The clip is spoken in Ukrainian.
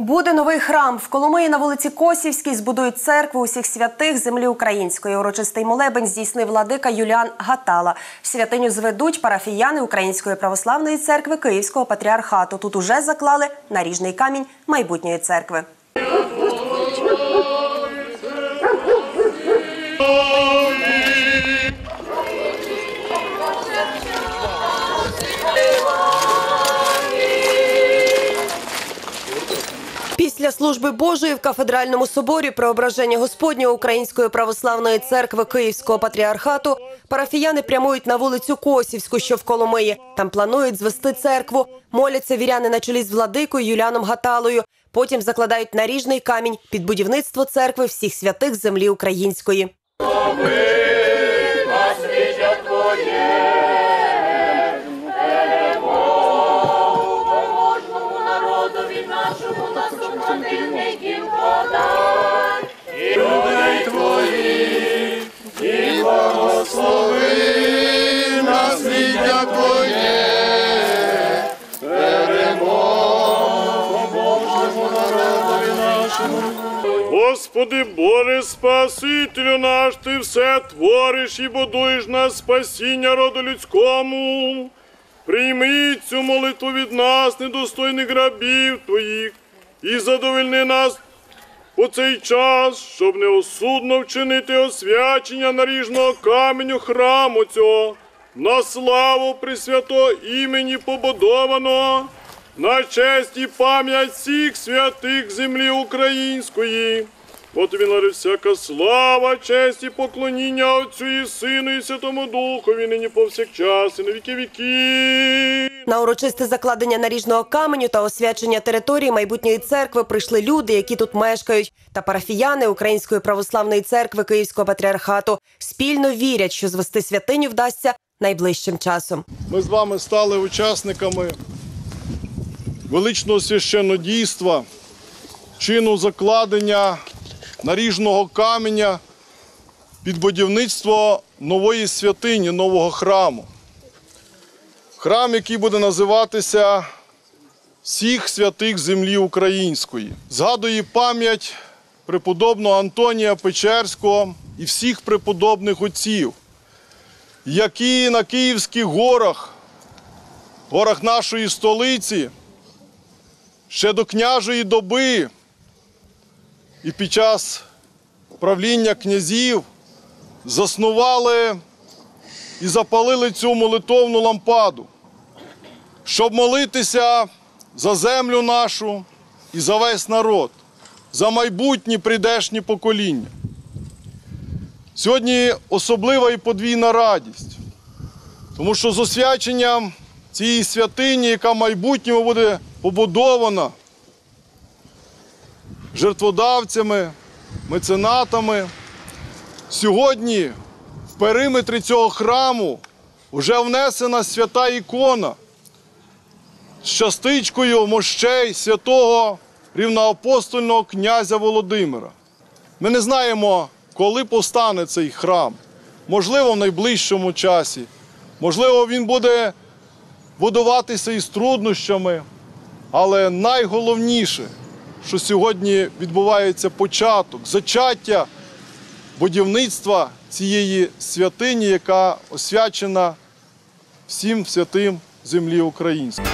Буде новий храм. В Коломиї на вулиці Косівській збудують церкву усіх святих землі української. Урочистий молебень здійснив владика Юліан Гатала. Святиню зведуть парафіяни Української православної церкви Київського патріархату. Тут уже заклали наріжний камінь майбутньої церкви. Служби Божої в кафедральному соборі Преображення Господнього Української православної церкви Київського патріархату парафіяни прямують на вулицю Косівську, що в Коломиї. Там планують звести церкву. Моляться віряни на чолі з владикою Юляном Гаталою. Потім закладають наріжний камінь під будівництво церкви всіх святих землі української. Кожному Господи, Боже, Спасителю наш, Ти все твориш і будуєш на спасіння роду людському. Прийми цю молитву від нас, недостойних рабів Твоїх, і задовольни нас у цей час, щоб неосудно вчинити освячення наріжного каменю храму цього, на славу Пресвятого імені побудованого, на честь і пам'ять всіх святих землі української. От він всяка слава, честь і поклоніння Отцю і Сину, і Святому Духові, нині повсякчас, і на віки віки. На урочисте закладення наріжного каменю та освячення території майбутньої церкви прийшли люди, які тут мешкають, та парафіяни Української православної церкви Київського патріархату спільно вірять, що звести святиню вдасться найближчим часом. Ми з вами стали учасниками величного священнодійства, чину закладення наріжного каменя під будівництво нової святині, нового храму. Храм, який буде називатися всіх святих землі української. Згадує пам'ять преподобного Антонія Печерського і всіх преподобних отців, які на Київських горах, горах нашої столиці, ще до княжої доби і під час правління князів заснували і запалили цю молитовну лампаду, щоб молитися за землю нашу і за весь народ, за майбутні прийдешні покоління. Сьогодні особлива і подвійна радість, тому що з освяченням цієї святині, яка в майбутньому буде побудована жертводавцями, меценатами, сьогодні в периметрі цього храму вже внесена свята ікона з частичкою мощей святого рівноапостольного князя Володимира. Ми не знаємо, коли повстане цей храм. Можливо, в найближчому часі. Можливо, він буде будуватися із труднощами. Але найголовніше, що сьогодні відбувається початок, зачаття будівництва цієї святині, яка освячена всім святим землі української.